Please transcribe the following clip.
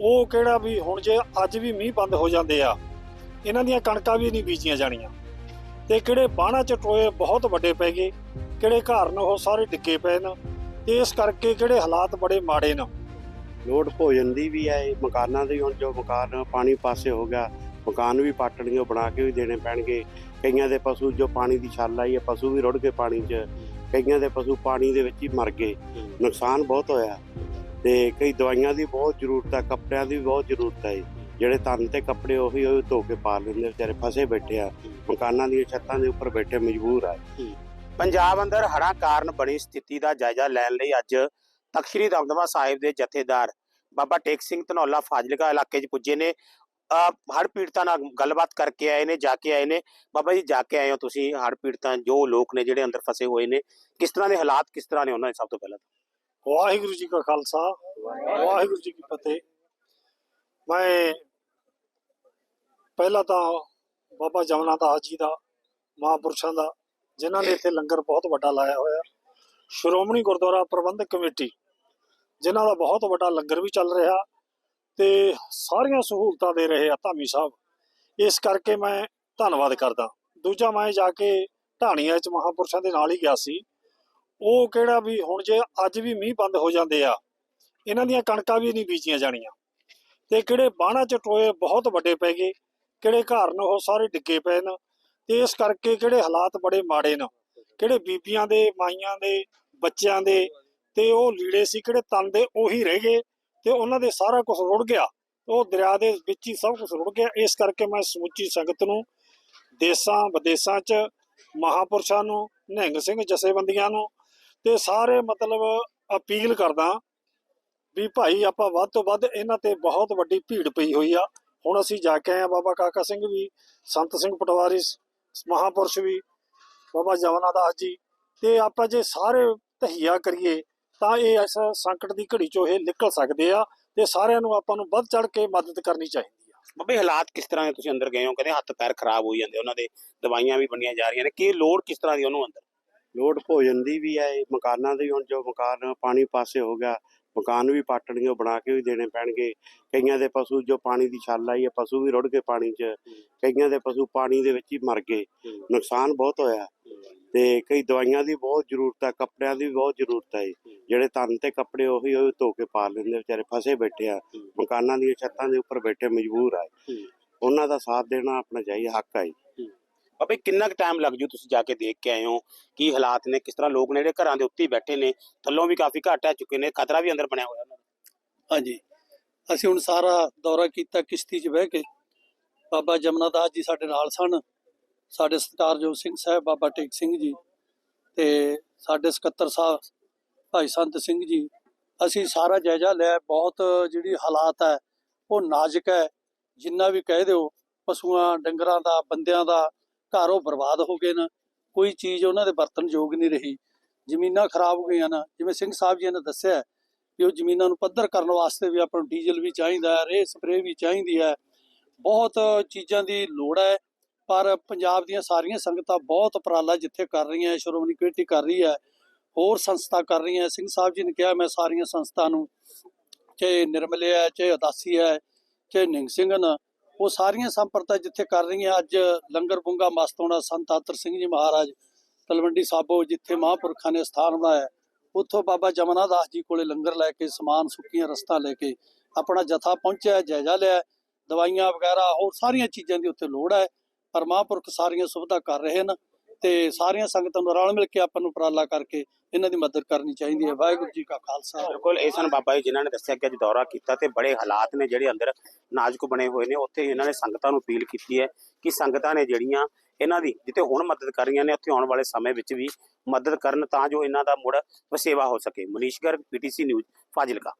ਉਹ ਕਿਹੜਾ ਵੀ ਹੁਣ ਜੇ ਅੱਜ ਵੀ ਮੀਂਹ ਬੰਦ ਹੋ ਜਾਂਦੇ ਆ ਇਹਨਾਂ ਦੀਆਂ ਕਣਕਾਂ ਵੀ ਨਹੀਂ ਬੀਜੀਆਂ ਜਾਣੀਆਂ। ਤੇ ਕਿਹੜੇ ਬਾਣਾ ਚ ਟੋਏ ਬਹੁਤ ਵੱਡੇ ਪੈ ਗਏ ਕਿਹੜੇ ਘਰ ਨੇ ਉਹ ਸਾਰੇ ਡਿੱਗੇ ਪਏ ਨੇ ਤੇ ਇਸ ਕਰਕੇ ਕਿਹੜੇ ਹਾਲਾਤ ਬੜੇ ਮਾੜੇ ਨੇ। ਲੋੜ ਭੋਜਨ ਦੀ ਵੀ ਹੈ ਇਹ ਮਕਾਨਾਂ ਦੀ ਹੁਣ ਜੋ ਮਕਾਨ ਪਾਣੀ ਪਾਸੇ ਹੋ ਗਿਆ ਮਕਾਨ ਵੀ ਪਾਟਣਗੇ ਉਹ ਬਣਾ ਕੇ ਵੀ ਦੇਣੇ ਪੈਣਗੇ। ਕਈਆਂ ਦੇ ਪਸ਼ੂ ਜੋ ਪਾਣੀ ਦੀ ਛੱਲ ਆਈ ਹੈ ਪਸ਼ੂ ਵੀ ਰੁੜ ਗਏ ਪਾਣੀ 'ਚ ਕਈਆਂ ਦੇ ਪਸ਼ੂ ਪਾਣੀ ਦੇ ਵਿੱਚ ਹੀ ਮਰ ਗਏ। ਨੁਕਸਾਨ ਬਹੁਤ ਹੋਇਆ। ਤੇ ਕਈ ਦਵਾਈਆਂ ਦੀ ਬਹੁਤ ਜ਼ਰੂਰਤ ਹੈ ਕੱਪੜਿਆਂ ਦੀ ਬਹੁਤ ਜ਼ਰੂਰਤ ਹੈ ਜਿਹੜੇ ਤਨ ਤੇ ਕੱਪੜੇ ਉਹੀ ਉਹ ਧੋ ਕੇ ਪਾ ਲੈਂਦੇ ਵਿਚਾਰੇ ਫਸੇ ਬੈਠੇ ਆ। ਮਕਾਨਾਂ ਦੀਆਂ ਛੱਤਾਂ ਦੇ ਉੱਪਰ ਬੈਠੇ ਮਜਬੂਰ ਆ। ਪੰਜਾਬ ਅੰਦਰ ਹੜ੍ਹਾਂ ਕਾਰਨ ਬਣੀ ਸਥਿਤੀ ਦਾ ਜਾਇਜ਼ਾ ਲੈਣ ਲਈ ਅੱਜ ਤਖ਼ਤ ਸ੍ਰੀ ਦਮਦਮਾ ਸਾਹਿਬ ਦੇ ਜਥੇਦਾਰ ਬਾਬਾ ਟੇਕ ਸਿੰਘ ਧਨੌਲਾ ਫਾਜ਼ਿਲਕਾ ਇਲਾਕੇ 'ਚ ਪੁੱਜੇ ਨੇ। ਹੜ੍ਹ ਪੀੜਤਾਂ ਨਾਲ ਗੱਲਬਾਤ ਕਰਕੇ ਆਏ ਨੇ, ਜਾ ਕੇ ਆਏ ਨੇ। ਬਾਬਾ ਜੀ, ਜਾ ਕੇ ਆਏ ਹੋ ਤੁਸੀਂ ਹੜ੍ਹ ਪੀੜਤਾਂ, ਜੋ ਲੋਕ ਨੇ ਜਿਹੜੇ ਅੰਦਰ ਫਸੇ ਹੋਏ ਨੇ, ਕਿਸ ਤਰ੍ਹਾਂ ਦੇ ਹਾਲਾਤ, ਕਿਸ ਤਰ੍ਹਾਂ ਨੇ ਉਹਨਾਂ ਦੇ ਸਭ ਤੋਂ ਪਹਿਲਾਂ ਵਾਹਿਗੁਰੂ ਜੀ ਕਾ ਖਾਲਸਾ, ਵਾਹਿਗੁਰੂ ਜੀ ਕੀ ਫਤਿਹ। ਮੈਂ ਪਹਿਲਾਂ ਤਾਂ ਬਾਬਾ ਜਮਨਾ ਦਾਸ ਜੀ ਦਾ, ਮਹਾਂਪੁਰਸ਼ਾਂ ਦਾ, ਜਿਨ੍ਹਾਂ ਨੇ ਇੱਥੇ ਲੰਗਰ ਬਹੁਤ ਵੱਡਾ ਲਾਇਆ ਹੋਇਆ। ਸ਼੍ਰੋਮਣੀ ਗੁਰਦੁਆਰਾ ਪ੍ਰਬੰਧਕ ਕਮੇਟੀ, ਜਿਨ੍ਹਾਂ ਦਾ ਬਹੁਤ ਵੱਡਾ ਲੰਗਰ ਵੀ ਚੱਲ ਰਿਹਾ ਤੇ ਸਾਰੀਆਂ ਸਹੂਲਤਾਂ ਦੇ ਰਹੇ ਆ ਧਾਮੀ ਸਾਹਿਬ। ਇਸ ਕਰਕੇ ਮੈਂ ਧੰਨਵਾਦ ਕਰਦਾ। ਦੂਜਾ ਮੈਂ ਜਾ ਕੇ ਢਾਣੀਆਂ 'ਚ ਮਹਾਂਪੁਰਸ਼ਾਂ ਦੇ ਨਾਲ ਹੀ ਗਿਆ ਸੀ। ਉਹ ਕਿਹੜਾ ਵੀ ਹੁਣ ਜੇ ਅੱਜ ਵੀ ਮੀਂਹ ਬੰਦ ਹੋ ਜਾਂਦੇ ਆ, ਇਹਨਾਂ ਦੀਆਂ ਕਣਕਾਂ ਵੀ ਨਹੀਂ ਬੀਜੀਆਂ ਜਾਣੀਆਂ। ਤੇ ਕਿਹੜੇ ਬਾਣਾ ਚ ਟੋਏ ਬਹੁਤ ਵੱਡੇ ਪੈ ਗਏ, ਕਿਹੜੇ ਘਰ ਨੇ ਉਹ ਸਾਰੇ ਡਿੱਗੇ ਪਏ ਨੇ। ਤੇ ਇਸ ਕਰਕੇ ਕਿਹੜੇ ਹਾਲਾਤ ਬੜੇ ਮਾੜੇ ਨੇ। ਕਿਹੜੇ ਬੀਬੀਆਂ ਦੇ, ਮਾਈਆਂ ਦੇ, ਬੱਚਿਆਂ ਦੇ, ਤੇ ਉਹ ਲੀੜੇ ਸੀ, ਕਿਹੜੇ ਤਨ ਦੇ, ਉਹੀ ਰਹਿ ਗਏ। ਤੇ ਉਹਨਾਂ ਦੇ ਸਾਰਾ ਕੁਝ ਰੁੜ ਗਿਆ। ਉਹ ਦਰਿਆ ਦੇ ਵਿੱਚ ਹੀ ਸਭ ਕੁਝ ਰੁੜ ਗਿਆ। ਇਸ ਕਰਕੇ ਮੈਂ ਸਮੁੱਚੀ ਸੰਗਤ ਨੂੰ ਦੇਸਾਂ ਵਿਦੇਸਾਂ 'ਚ, ਮਹਾਪੁਰਸ਼ਾਂ ਨੂੰ, ਨਿਹੰਗ ਸਿੰਘ ਜਥੇਬੰਦੀਆਂ ਨੂੰ ਤੇ ਸਾਰੇ ਮਤਲਬ ਅਪੀਲ ਕਰਦਾ ਵੀ ਭਾਈ ਆਪਾਂ ਵੱਧ ਤੋਂ ਵੱਧ ਇਹਨਾਂ ਤੇ ਬਹੁਤ ਵੱਡੀ ਭੀੜ ਪਈ ਹੋਈ ਆ। ਹੁਣ ਅਸੀਂ ਜਾ ਕੇ ਆਏ ਆ ਬਾਬਾ ਕਾਕਾ ਸਿੰਘ ਵੀ, ਸੰਤ ਸਿੰਘ ਪਟਵਾਰੀ ਸ- ਮਹਾਂਪੁਰਸ਼ ਵੀ, ਬਾਬਾ ਜਵਨਾ ਦਾਸ ਜੀ। ਤੇ ਆਪਾਂ ਜੇ ਸਾਰੇ ਤਹੀਆ ਕਰੀਏ ਤਾਂ ਇਹ ਇਸ ਸੰਕਟ ਦੀ ਘੜੀ ਚੋਂ ਇਹ ਨਿਕਲ ਸਕਦੇ ਆ ਤੇ ਸਾਰਿਆਂ ਨੂੰ ਆਪਾਂ ਨੂੰ ਵੱਧ ਚੜ ਕੇ ਮਦਦ ਕਰਨੀ ਚਾਹੀਦੀ ਆ। ਬਾਬੇ, ਹਾਲਾਤ ਕਿਸ ਤਰ੍ਹਾਂ ਦੇ? ਤੁਸੀਂ ਅੰਦਰ ਗਏ ਹੋ, ਕਹਿੰਦੇ ਹੱਥ ਪੈਰ ਖਰਾਬ ਹੋਈ ਜਾਂਦੇ ਉਹਨਾਂ ਦੇ ਦਵਾਈਆਂ ਵੀ ਬਣੀਆਂ ਜਾ ਰਹੀਆਂ ਨੇ। ਕੀ ਲੋੜ ਕਿਸ ਤਰ੍ਹਾਂ ਦੀ ਉਹਨੂੰ ਅੰਦਰ? ਲੋੜ ਭੋਜਨ ਦੀ ਵੀ ਹੈ ਮਕਾਨਾਂ ਦੀ ਹੁਣ ਜੋ ਮਕਾਨ ਪਾਣੀ ਪਾਸੇ ਹੋ ਗਿਆ, ਮਕਾਨ ਵੀ ਪਾਟਣਗੇ ਉਹ ਬਣਾ ਕੇ ਵੀ ਦੇਣੇ ਪੈਣਗੇ। ਕਈਆਂ ਦੇ ਪਸ਼ੂ ਜੋ ਪਾਣੀ ਦੀ ਛੱਲ ਆਈ ਹੈ ਪਸ਼ੂ ਵੀ ਰੁੜ ਗਏ ਪਾਣੀ 'ਚ। ਕਈਆਂ ਦੇ ਪਸ਼ੂ ਪਾਣੀ ਦੇ ਵਿੱਚ ਹੀ ਮਰ ਗਏ। ਨੁਕਸਾਨ ਬਹੁਤ ਹੋਇਆ। ਤੇ ਕਈ ਦਵਾਈਆਂ ਦੀ ਬਹੁਤ ਜ਼ਰੂਰਤ ਹੈ ਕੱਪੜਿਆਂ ਦੀ ਵੀ ਬਹੁਤ ਜ਼ਰੂਰਤ ਹੈ ਜਿਹੜੇ ਤਨ ਤੇ ਕੱਪੜੇ ਉਹੀ ਉਹ ਧੋ ਕੇ ਪਾ ਲੈਂਦੇ ਵਿਚਾਰੇ ਫਸੇ ਬੈਠੇ ਆ। ਮਕਾਨਾਂ ਦੀਆਂ ਛੱਤਾਂ ਦੇ ਉੱਪਰ ਬੈਠੇ ਮਜਬੂਰ ਆ ਉਹਨਾਂ ਦਾ ਸਾਥ ਦੇਣਾ ਆਪਣਾ ਚਾਹੀਦਾ, ਹੱਕ ਹੈ ਬਾਬੇ, ਕਿੰਨਾ ਕੁ ਟਾਈਮ ਲੱਗ ਜੂ ਤੁਸੀਂ ਜਾ ਕੇ ਦੇਖ ਕੇ ਆਏ ਹੋ? ਕੀ ਹਾਲਾਤ ਨੇ? ਕਿਸ ਤਰ੍ਹਾਂ ਲੋਕ ਨੇ ਜਿਹੜੇ ਘਰਾਂ ਦੇ ਉੱਤੇ ਹੀ ਬੈਠੇ ਨੇ? ਥੱਲੋਂ ਵੀ ਕਾਫੀ ਘੱਟ ਆ ਚੁੱਕੇ ਨੇ, ਖਤਰਾ ਵੀ ਅੰਦਰ ਬਣਿਆ ਹੋਇਆ ਉਹਨਾਂ ਦਾ। ਹਾਂਜੀ। ਅਸੀਂ ਹੁਣ ਸਾਰਾ ਦੌਰਾ ਕੀਤਾ ਕਿਸ਼ਤੀ 'ਚ ਬਹਿ ਕੇ। ਬਾਬਾ ਜਮਨਾ ਦਾਸ ਜੀ ਸਾਡੇ ਨਾਲ ਸਨ। ਸਾਡੇ ਸਤਿਕਾਰਯੋਗ ਸਿੰਘ ਸਾਹਿਬ, ਬਾਬਾ ਟੇਕ ਸਿੰਘ ਜੀ ਤੇ ਸਾਡੇ ਸਕੱਤਰ ਸਾਹਿਬ ਭਾਈ ਸੰਤ ਸਿੰਘ ਜੀ। ਅਸੀਂ ਸਾਰਾ ਜਾਇਜ਼ਾ ਲਿਆ। ਬਹੁਤ ਜਿਹੜੀ ਹਾਲਾਤ ਹੈ ਉਹ ਨਾਜ਼ੁਕ ਹੈ ਜਿੰਨਾ ਵੀ ਕਹਿ ਦਿਓ, ਪਸ਼ੂਆਂ, ਡੰਗਰਾਂ ਦਾ, ਬੰਦਿਆਂ ਦਾ ਘਰ ਉਹ ਬਰਬਾਦ ਹੋ ਗਏ ਨਾ ਕੋਈ ਚੀਜ਼ ਉਹਨਾਂ ਦੇ ਵਰਤਨ ਯੋਗ ਨਹੀਂ ਰਹੀ। ਜ਼ਮੀਨਾਂ ਖਰਾਬ ਹੋ ਗਈਆਂ ਨਾ ਜਿਵੇਂ ਸਿੰਘ ਸਾਹਿਬ ਜੀ ਨੇ ਦੱਸਿਆ ਕਿ ਉਹ ਜ਼ਮੀਨਾਂ ਨੂੰ ਪੱਧਰ ਕਰਨ ਵਾਸਤੇ ਵੀ ਆਪਾਂ ਨੂੰ ਡੀਜ਼ਲ ਵੀ ਚਾਹੀਦਾ ਹੈ ਰੇ ਸਪਰੇ ਵੀ ਚਾਹੀਦੀ ਹੈ। ਬਹੁਤ ਚੀਜ਼ਾਂ ਦੀ ਲੋੜ ਹੈ ਪਰ ਪੰਜਾਬ ਦੀਆਂ ਸਾਰੀਆਂ ਸੰਗਤਾਂ ਬਹੁਤ ਉਪਰਾਲਾ ਜਿੱਥੇ ਕਰ ਰਹੀਆਂ ਹੈ, ਸ਼੍ਰੋਮਣੀ ਕਮੇਟੀ ਕਰ ਰਹੀ ਹੈ ਹੋਰ ਸੰਸਥਾ ਕਰ ਰਹੀਆਂ ਸਿੰਘ ਸਾਹਿਬ ਜੀ ਨੇ ਕਿਹਾ ਮੈਂ ਸਾਰੀਆਂ ਸੰਸਥਾ ਨੂੰ ਚਾਹੇ ਨਿਰਮਲੇ ਹੈ ਚਾਹੇ ਉਦਾਸੀ ਹੈ ਚਾਹੇ ਨਿੰਗ ਸਿੰਘਨ ਉਹ ਸਾਰੀਆਂ ਸੰਪਰਤਾ ਜਿੱਥੇ ਕਰ ਰਹੀਆਂ ਅੱਜ ਲੰਗਰ ਬੁੰਗਾ ਮਸਤੋਣਾ ਸੰਤ ਆਤਰ ਸਿੰਘ ਜੀ ਮਹਾਰਾਜ, ਤਲਵੰਡੀ ਸਾਬੋ ਜਿੱਥੇ ਮਹਾਂਪੁਰਖਾਂ ਨੇ ਸਥਾਨ ਬਣਾਇਆ, ਉੱਥੋਂ ਬਾਬਾ ਜਮਨਾ ਦਾਸ ਜੀ ਕੋਲੇ ਲੰਗਰ ਲੈ ਕੇ, ਸਮਾਨ ਸੁੱਕੀਆਂ ਰਸਤਾ ਲੈ ਕੇ ਆਪਣਾ ਜਥਾ ਪਹੁੰਚਿਆ, ਜਾਇਜ਼ਾ ਲਿਆ, ਦਵਾਈਆਂ ਵਗੈਰਾ ਹੋਰ ਸਾਰੀਆਂ ਚੀਜ਼ਾਂ ਦੀ ਉੱਥੇ ਲੋੜ ਹੈ, ਪਰ ਮਹਾਂਪੁਰਖ ਸਾਰੀਆਂ ਸੁਵਿਧਾ ਕਰ ਰਹੇ ਹਨ। ਤੇ ਸਾਰੀਆਂ ਸੰਗਤਾਂ ਨੂੰ ਰਲ ਮਿਲ ਕੇ ਆਪਾਂ ਨੂੰ ਉਪਰਾਲਾ ਕਰਕੇ ਇਹਨਾਂ ਦੀ ਮਦਦ ਕਰਨੀ ਚਾਹੀਦੀ ਹੈ। ਵਾਹਿਗੁਰੂ ਜੀ ਕਾ ਖਾਲਸਾ। ਬਿਲਕੁਲ, ਇਹ ਬਾਬਾ ਜੀ ਜਿਨ੍ਹਾਂ ਨੇ ਦੱਸਿਆ ਕਿ ਅੱਜ ਦੌਰਾ ਕੀਤਾ ਤੇ ਬੜੇ ਹਾਲਾਤ ਨੇ ਜਿਹੜੇ ਅੰਦਰ ਨਾਜ਼ੁਕ ਬਣੇ ਹੋਏ ਨੇ। ਉੱਥੇ ਇਹਨਾਂ ਨੇ ਸੰਗਤਾਂ ਨੂੰ ਅਪੀਲ ਕੀਤੀ ਹੈ ਕਿ ਸੰਗਤਾਂ ਨੇ ਜਿਹੜੀਆਂ ਇਹਨਾਂ ਦੀ ਜਿੱਥੇ ਹੁਣ ਮਦਦ ਕਰ ਰਹੀਆਂ ਨੇ, ਉੱਥੇ ਆਉਣ ਵਾਲੇ ਸਮੇਂ ਵਿੱਚ ਵੀ ਮਦਦ ਕਰਨ ਤਾਂ ਜੋ ਇਹਨਾਂ ਦਾ ਮੁੜ ਵਸੇਵਾ ਹੋ ਸਕੇ। Manish Garg PTC news, Fazilka.